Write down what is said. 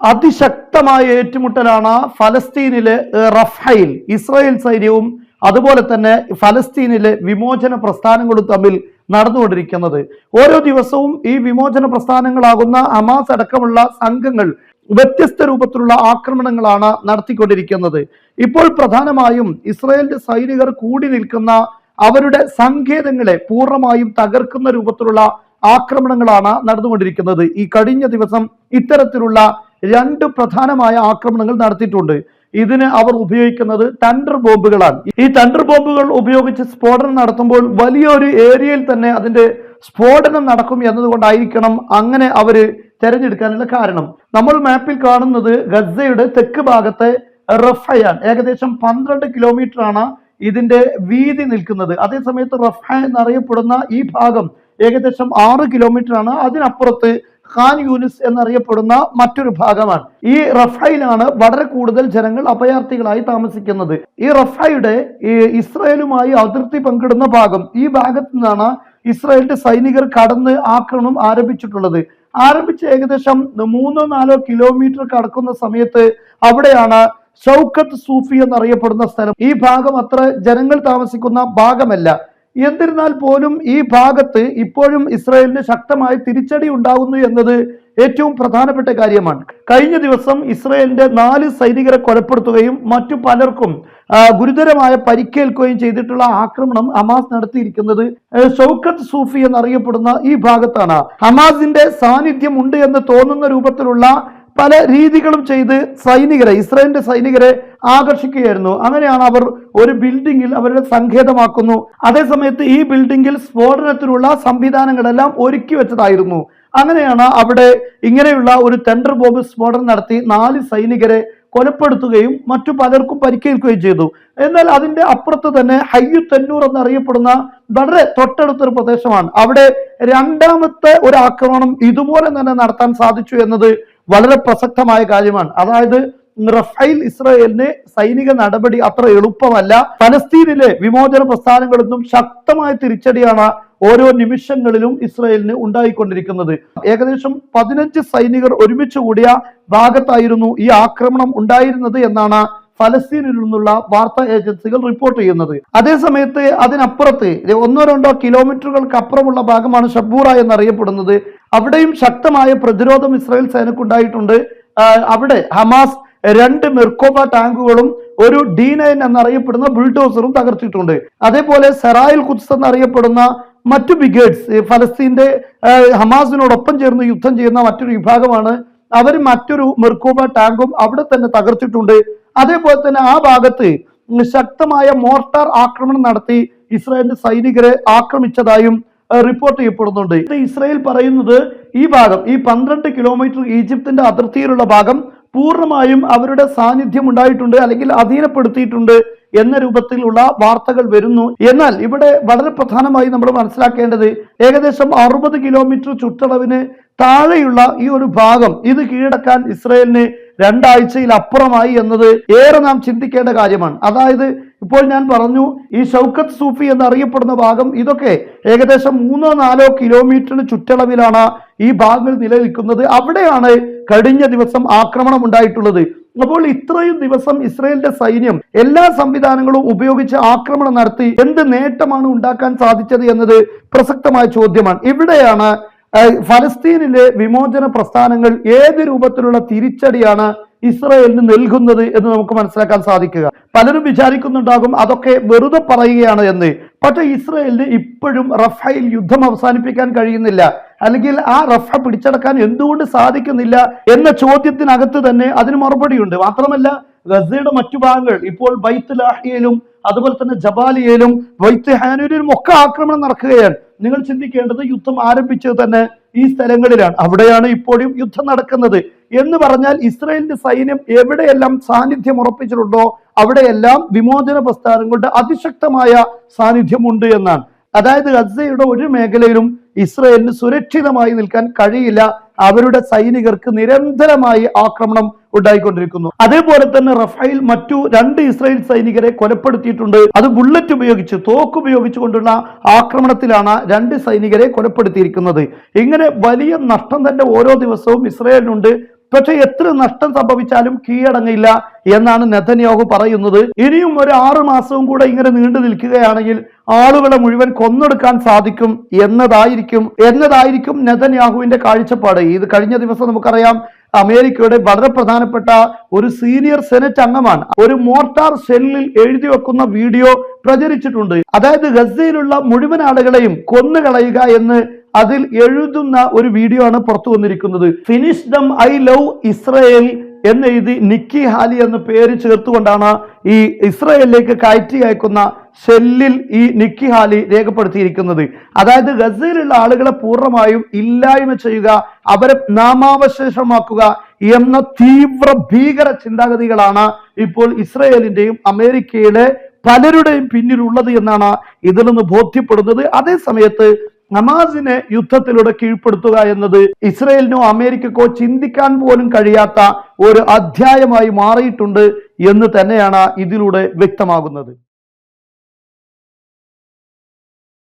അതിശക്തമായ ഏറ്റുമുട്ടലാണ് ഫലസ്തീനിലെ റഫൈൽ ഇസ്രായേൽ സൈന്യവും അതുപോലെ തന്നെ ഫലസ്തീനിലെ വിമോചന പ്രസ്ഥാനങ്ങളും തമ്മിൽ നടന്നുകൊണ്ടിരിക്കുന്നത്. ഓരോ ദിവസവും ഈ വിമോചന പ്രസ്ഥാനങ്ങളാകുന്ന അമാസ് അടക്കമുള്ള സംഘങ്ങൾ വ്യത്യസ്ത രൂപത്തിലുള്ള ആക്രമണങ്ങളാണ് നടത്തിക്കൊണ്ടിരിക്കുന്നത്. ഇപ്പോൾ പ്രധാനമായും ഇസ്രായേലിന്റെ സൈനികർ കൂടി നിൽക്കുന്ന അവരുടെ സങ്കേതങ്ങളെ പൂർണമായും തകർക്കുന്ന രൂപത്തിലുള്ള ആക്രമണങ്ങളാണ് നടന്നുകൊണ്ടിരിക്കുന്നത്. ഈ കഴിഞ്ഞ ദിവസം ഇത്തരത്തിലുള്ള രണ്ട് പ്രധാനമായ ആക്രമണങ്ങൾ നടത്തിയിട്ടുണ്ട്. ഇതിന് അവർ ഉപയോഗിക്കുന്നത് തണ്ടർ ബോംബുകളാണ്. ഈ തണ്ടർ ബോംബുകൾ ഉപയോഗിച്ച് സ്ഫോടനം നടത്തുമ്പോൾ വലിയൊരു ഏരിയയിൽ തന്നെ അതിന്റെ സ്ഫോടനം നടക്കും എന്നതുകൊണ്ടായിരിക്കണം അങ്ങനെ അവർ തിരഞ്ഞെടുക്കാനുള്ള കാരണം. നമ്മൾ മാപ്പിൽ കാണുന്നത് ഗസയുടെ തെക്ക് ഭാഗത്തെ റഫയാൻ ഏകദേശം പന്ത്രണ്ട് കിലോമീറ്റർ ആണ് ഇതിന്റെ വീതി നിൽക്കുന്നത്. അതേസമയത്ത് റഫ എന്നറിയപ്പെടുന്ന ഈ ഭാഗം ഏകദേശം ആറ് കിലോമീറ്റർ ആണ് അതിനപ്പുറത്ത് ഖാൻ യൂനിസ് എന്നറിയപ്പെടുന്ന മറ്റൊരു ഭാഗമാണ്. ഈ റഫയിലാണ് വളരെ കൂടുതൽ ജനങ്ങൾ അഭയാർത്ഥികളായി താമസിക്കുന്നത്. ഈ റഫയുടെ ഇസ്രായേലുമായി അതിർത്തി പങ്കിടുന്ന ഭാഗം ഈ ഭാഗത്ത് നിന്നാണ് ഇസ്രായേലിന്റെ സൈനികർ കടന്ന് ആക്രമണം ആരംഭിച്ചിട്ടുള്ളത്. ആരംഭിച്ച് ഏകദേശം മൂന്നോ നാലോ കിലോമീറ്റർ കടക്കുന്ന സമയത്ത് അവിടെയാണ് ഷൗക്കത്ത് സൂഫി എന്നറിയപ്പെടുന്ന സ്ഥലം. ഈ ഭാഗം അത്ര ജനങ്ങൾ താമസിക്കുന്ന ഭാഗമല്ല. എന്നിരുന്നാൽ പോലും ഈ ഭാഗത്ത് ഇപ്പോഴും ഇസ്രായേലിന് ശക്തമായ തിരിച്ചടി ഉണ്ടാകുന്നു എന്നത് ഏറ്റവും പ്രധാനപ്പെട്ട കാര്യമാണ്. കഴിഞ്ഞ ദിവസം ഇസ്രായേലിന്റെ നാല് സൈനികരെ കൊലപ്പെടുത്തുകയും മറ്റു പലർക്കും ഗുരുതരമായ പരിക്കേൽക്കുകയും ചെയ്തിട്ടുള്ള ആക്രമണം ഹമാസ് നടത്തിയിരിക്കുന്നത് ഷൗക്കത്ത് സൂഫി എന്നറിയപ്പെടുന്ന ഈ ഭാഗത്താണ്. ഹമാസിന്റെ സാന്നിധ്യം ഉണ്ട് എന്ന് തോന്നുന്ന രൂപത്തിലുള്ള പല രീതികളും ചെയ്ത് സൈനികരെ ഇസ്രായേലിന്റെ സൈനികരെ ആകർഷിക്കുകയായിരുന്നു. അങ്ങനെയാണ് അവർ ഒരു ബിൽഡിങ്ങിൽ അവരുടെ സങ്കേതമാക്കുന്നു. അതേസമയത്ത് ഈ ബിൽഡിങ്ങിൽ സ്ഫോടനത്തിനുള്ള സംവിധാനങ്ങളെല്ലാം ഒരുക്കി വെച്ചതായിരുന്നു. അങ്ങനെയാണ് അവിടെ ഇങ്ങനെയുള്ള ഒരു ടെൻഡർ ബോംബ് സ്ഫോടനം നടത്തി നാല് സൈനികരെ കൊലപ്പെടുത്തുകയും മറ്റു പലർക്കും പരിക്കേൽക്കുകയും ചെയ്തു. എന്നാൽ അതിന്റെ അപ്പുറത്ത് തന്നെ ഹയ്യു തെന്നൂർ എന്നറിയപ്പെടുന്ന വളരെ തൊട്ടടുത്തൊരു പ്രദേശമാണ്. അവിടെ രണ്ടാമത്തെ ഒരു ആക്രമണം ഇതുപോലെ തന്നെ നടത്താൻ സാധിച്ചു എന്നത് വളരെ പ്രസക്തമായ കാര്യമാണ്. അതായത് റഫൈൽ ഇസ്രായേലിനെ സൈനിക നടപടി അത്ര എളുപ്പമല്ല. പലസ്തീനിലെ വിമോചന പ്രസ്ഥാനങ്ങളൊന്നും ശക്തമായ തിരിച്ചടിയാണ് ഓരോ നിമിഷങ്ങളിലും ഇസ്രായേലിന് ഉണ്ടായിക്കൊണ്ടിരിക്കുന്നത്. ഏകദേശം പതിനഞ്ച് സൈനികർ ഒരുമിച്ച് കൂടിയ ഭാഗത്തായിരുന്നു ഈ ആക്രമണം ഉണ്ടായിരുന്നത് എന്നാണ് ഫലസ്തീനിൽ നിന്നുള്ള വാർത്താ ഏജൻസികൾ റിപ്പോർട്ട് ചെയ്യുന്നത്. അതേസമയത്ത് അതിനപ്പുറത്ത് ഒന്നോ രണ്ടോ കിലോമീറ്ററുകൾക്ക് അപ്പുറമുള്ള ഭാഗമാണ് ഷബൂറ എന്നറിയപ്പെടുന്നത്. അവിടെയും ശക്തമായ പ്രതിരോധം ഇസ്രായേൽ സേനക്കുണ്ടായിട്ടുണ്ട്. അവിടെ ഹമാസ് രണ്ട് മെർക്കോബ ടാങ്കുകളും ഒരു ഡി നയൻ എന്നറിയപ്പെടുന്ന ബുൾഡോസറും തകർത്തിട്ടുണ്ട്. അതേപോലെ സെറായിൽ കുത്സ് എന്നറിയപ്പെടുന്ന മറ്റു ബ്രിഗേഡ്സ് ഫലസ്തീന്റെ ഹമാസിനോടൊപ്പം ചേർന്ന് യുദ്ധം ചെയ്യുന്ന മറ്റൊരു വിഭാഗമാണ്. അവർ മറ്റൊരു മെർക്കോബ ടാങ്കും അവിടെ തന്നെ തകർത്തിട്ടുണ്ട്. അതേപോലെ തന്നെ ആ ഭാഗത്ത് ശക്തമായ മോർട്ടാർ ആക്രമണം നടത്തി ഇസ്രായേലിന്റെ സൈനികരെ ആക്രമിച്ചതായും റിപ്പോർട്ട് ചെയ്യപ്പെടുന്നുണ്ട്. ഇസ്രയേൽ പറയുന്നത് ഈ ഭാഗം ഈ പന്ത്രണ്ട് കിലോമീറ്റർ ഈജിപ്തിന്റെ അതിർത്തിയിലുള്ള ഭാഗം പൂർണമായും അവരുടെ സാന്നിധ്യം ഉണ്ടായിട്ടുണ്ട് അല്ലെങ്കിൽ അധീനപ്പെടുത്തിയിട്ടുണ്ട് എന്ന രൂപത്തിലുള്ള വാർത്തകൾ വരുന്നു. എന്നാൽ ഇവിടെ വളരെ പ്രധാനമായി നമ്മൾ മനസ്സിലാക്കേണ്ടത് ഏകദേശം അറുപത് കിലോമീറ്റർ ചുറ്റളവിന് താഴെയുള്ള ഈ ഒരു ഭാഗം ഇത് കീഴടക്കാൻ ഇസ്രയേലിന് രണ്ടാഴ്ചയിൽ അപ്പുറമായി എന്നത് ഏറെ നാം ചിന്തിക്കേണ്ട കാര്യമാണ്. അതായത് ഇപ്പോൾ ഞാൻ പറഞ്ഞു ഈ ഷൗക്കത്ത് സൂഫി എന്നറിയപ്പെടുന്ന ഭാഗം ഇതൊക്കെ ഏകദേശം മൂന്നോ നാലോ കിലോമീറ്ററിന് ചുറ്റളവിലാണ് ഈ ഭാഗങ്ങൾ നിലനിൽക്കുന്നത്. അവിടെയാണ് കഴിഞ്ഞ ദിവസം ആക്രമണം ഉണ്ടായിട്ടുള്ളത്. അപ്പോൾ ഇത്രയും ദിവസം ഇസ്രയേലിന്റെ സൈന്യം എല്ലാ സംവിധാനങ്ങളും ഉപയോഗിച്ച് ആക്രമണം നടത്തി എന്ത് നേട്ടമാണ് ഉണ്ടാക്കാൻ സാധിച്ചത് എന്നത് പ്രസക്തമായ ചോദ്യമാണ്. ഇവിടെയാണ് ഫലസ്തീനിലെ വിമോചന പ്രസ്ഥാനങ്ങൾ ഏത് രൂപത്തിലുള്ള തിരിച്ചടിയാണ് ഇസ്രയേലിന് നൽകുന്നത് എന്ന് നമുക്ക് മനസ്സിലാക്കാൻ സാധിക്കുക. പലരും വിചാരിക്കുന്നുണ്ടാകും അതൊക്കെ വെറുതെ പറയുകയാണ് എന്ന്. പക്ഷേ ഇസ്രയേലിന് ഇപ്പോഴും റഫേൽ യുദ്ധം അവസാനിപ്പിക്കാൻ കഴിയുന്നില്ല. അല്ലെങ്കിൽ ആ റഫ പിടിച്ചടക്കാൻ എന്തുകൊണ്ട് സാധിക്കുന്നില്ല എന്ന ചോദ്യത്തിനകത്ത് തന്നെ അതിന് മറുപടിയുണ്ട്. മാത്രമല്ല ഗസയുടെ മറ്റു ഭാഗങ്ങൾ ഇപ്പോൾ ബൈത്ത് ലാഹിയയിലും അതുപോലെ തന്നെ ജബാലിയയിലും വൈത്ത് ഹാനൂരിലും ഒക്കെ ആക്രമണം നടക്കുകയാണ്. നിങ്ങൾ ചിന്തിക്കേണ്ടത് യുദ്ധം ആരംഭിച്ചത് തന്നെ ഈ സ്ഥലങ്ങളിലാണ്. അവിടെയാണ് ഇപ്പോഴും യുദ്ധം നടക്കുന്നത്. എന്ന് പറഞ്ഞാൽ ഇസ്രായേലിന്റെ സൈന്യം എവിടെയെല്ലാം സാന്നിധ്യം ഉറപ്പിച്ചിട്ടുണ്ടോ അവിടെയെല്ലാം വിമോചന പ്രസ്ഥാനങ്ങളുടെ അതിശക്തമായ സാന്നിധ്യമുണ്ട് എന്നാണ്. അതായത് ഗസയുടെ ഒരു മേഖലയിലും ഇസ്രയേലിന് സുരക്ഷിതമായി നിൽക്കാൻ കഴിയില്ല അവരുടെ സൈനികർക്ക് നിരന്തരമായി ആക്രമണം ഉണ്ടായിക്കൊണ്ടിരിക്കുന്നു. അതേപോലെ തന്നെ റഫേൽ മറ്റു രണ്ട് ഇസ്രായേൽ സൈനികരെ കൊലപ്പെടുത്തിയിട്ടുണ്ട്. അത് ബുള്ളറ്റ് ഉപയോഗിച്ച് തോക്ക് ഉപയോഗിച്ചുകൊണ്ടുള്ള ആക്രമണത്തിലാണ് രണ്ട് സൈനികരെ കൊലപ്പെടുത്തിയിരിക്കുന്നത്. ഇങ്ങനെ വലിയ നഷ്ടം തന്നെ ഓരോ ദിവസവും ഇസ്രായേലിനുണ്ട്. പക്ഷെ എത്ര നഷ്ടം സംഭവിച്ചാലും കീഴടങ്ങില്ല എന്നാണ് നെതന്യാഹു പറയുന്നത്. ഇനിയും ഒരു ആറു മാസവും കൂടെ ഇങ്ങനെ നീണ്ടു നിൽക്കുകയാണെങ്കിൽ ആളുകളെ മുഴുവൻ കൊന്നൊടുക്കാൻ സാധിക്കും എന്നതായിരിക്കും എന്നതായിരിക്കും നെതന്യാഹുവിന്റെ കാഴ്ചപ്പാട്. ഇത് കഴിഞ്ഞ ദിവസം നമുക്കറിയാം അമേരിക്കയുടെ വളരെ പ്രധാനപ്പെട്ട ഒരു സീനിയർ സെനറ്റ് അംഗമാണ്. ഒരു മോർട്ടാർ സെല്ലിൽ എഴുതി വെക്കുന്ന വീഡിയോ പ്രചരിച്ചിട്ടുണ്ട്. അതായത് ഗസയിലുള്ള മുഴുവൻ ആളുകളെയും കൊന്നുകളയുക എന്ന് അതിൽ എഴുതുന്ന ഒരു വീഡിയോ ആണ് പുറത്തു വന്നിരിക്കുന്നത്. Finish them I love Israel എന്നെഴുതി Nikki Haley എന്ന പേര് ചേർത്തുകൊണ്ടാണ് ഈ ഇസ്രയേലിലേക്ക് കയറ്റി അയക്കുന്ന ഷെല്ലിൽ ഈ നിക്കി ഹാലി രേഖപ്പെടുത്തിയിരിക്കുന്നത്. അതായത് ഗസയിലുള്ള ആളുകളെ പൂർണമായും ഇല്ലായ്മ ചെയ്യുക അവരെ നാമാവശേഷമാക്കുക എന്ന തീവ്ര ഭീകര ചിന്താഗതികളാണ് ഇപ്പോൾ ഇസ്രയേലിന്റെയും അമേരിക്കയുടെ പലരുടെയും പിന്നിലുള്ളത് എന്നാണ് ഇതിൽ നിന്ന് ബോധ്യപ്പെടുന്നത്. അതേ നമാസിനെ യുദ്ധത്തിലൂടെ കീഴ്പ്പെടുത്തുക എന്നത് ഇസ്രയേലിനോ അമേരിക്കക്കോ ചിന്തിക്കാൻ പോലും കഴിയാത്ത ഒരു അധ്യായമായി മാറിയിട്ടുണ്ട് എന്ന് തന്നെയാണ് ഇതിലൂടെ വ്യക്തമാകുന്നത്.